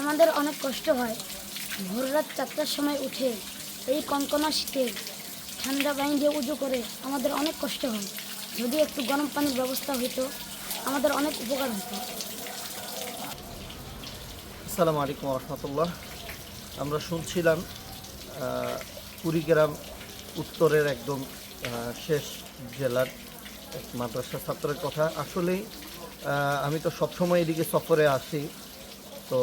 আমাদের অনেক কষ্ট হয়। ভোর রাত চারটার সময় উঠে এই কনকনা শীতে ঠান্ডা পানি দিয়ে উজু করে আমাদের অনেক কষ্ট হয়। যদি একটু গরম পানির ব্যবস্থা হতো আমাদের অনেক উপকার হতো আসসালামু আলাইকুম রহমতুল্লাহ আমরা শুনছিলাম কুড়িগ্রাম উত্তরের একদম শেষ জেলার মাদ্রাসা ছাত্রের কথা। আসলেই আমি তো সবসময় এদিকে সফরে আসি। তো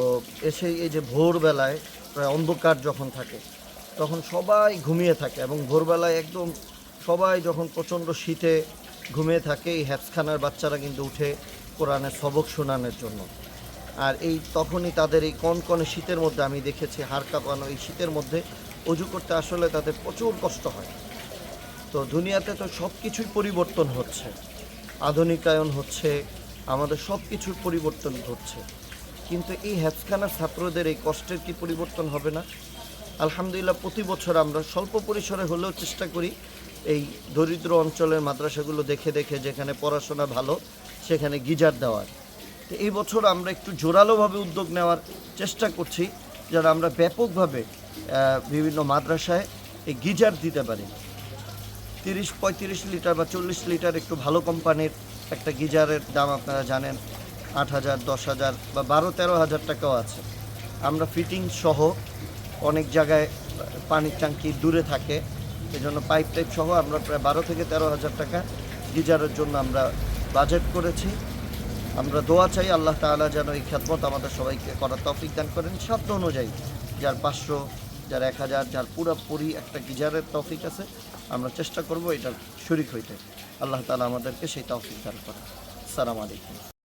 এসে এই যে ভোরবেলায় প্রায় অন্ধকার যখন থাকে, তখন সবাই ঘুমিয়ে থাকে এবং ভোরবেলায় একদম সবাই যখন প্রচণ্ড শীতে ঘুমিয়ে থাকে, এই হ্যাপসখানার বাচ্চারা কিন্তু উঠে কোরআনের সবক শোনানোর জন্য। আর এই তখনই তাদের এই কনকনে শীতের মধ্যে আমি দেখেছি, হাড় কাঁপানো এই শীতের মধ্যে অজু করতে আসলে তাদের প্রচুর কষ্ট হয়। তো দুনিয়াতে তো সব কিছুই পরিবর্তন হচ্ছে, আধুনিকায়ন হচ্ছে, আমাদের সব কিছুর পরিবর্তন ঘটছে। কিন্তু এই হ্যাপসখানার ছাত্রদের এই কষ্টের কি পরিবর্তন হবে না? আলহামদুলিল্লাহ, প্রতি বছর আমরা স্বল্প পরিসরে হলেও চেষ্টা করি এই দরিদ্র অঞ্চলের মাদ্রাসাগুলো দেখে দেখে যেখানে পড়াশোনা ভালো, সেখানে গিজার দেওয়ার। তো এই বছর আমরা একটু জোরালোভাবে উদ্যোগ নেওয়ার চেষ্টা করছি যেন আমরা ব্যাপকভাবে বিভিন্ন মাদ্রাসায় এই গিজার দিতে পারি। তিরিশ পঁয়ত্রিশ লিটার বা চল্লিশ লিটার একটু ভালো কোম্পানির একটা গিজারের দাম আপনারা জানেন। আট হাজার, দশ হাজার বা বারো, তেরো হাজার টাকাও আছে। আমরা ফিটিং সহ অনেক জায়গায় পানির ট্যাঙ্কি দূরে থাকে। এই জন্য পাইপ টাইপ সহ আমরা প্রায় বারো থেকে তেরো হাজার টাকা গিজারের জন্য আমরা বাজেট করেছি। আমরা দোয়া চাই আল্লাহ তাআলা যেন এই খ্যাতমত আমাদের সবাইকে করার তৌফিক দান করেন। সাধ্য অনুযায়ী যার পাঁচশো, যার এক হাজার, যার পুরোপুরি একটা গিজারের তৌফিক আছে, আমরা চেষ্টা করব এটার শরিক হইতে। আল্লাহ তাআলা আমাদেরকে সেই তৌফিক দান করেন। সালাম আলাইকুম।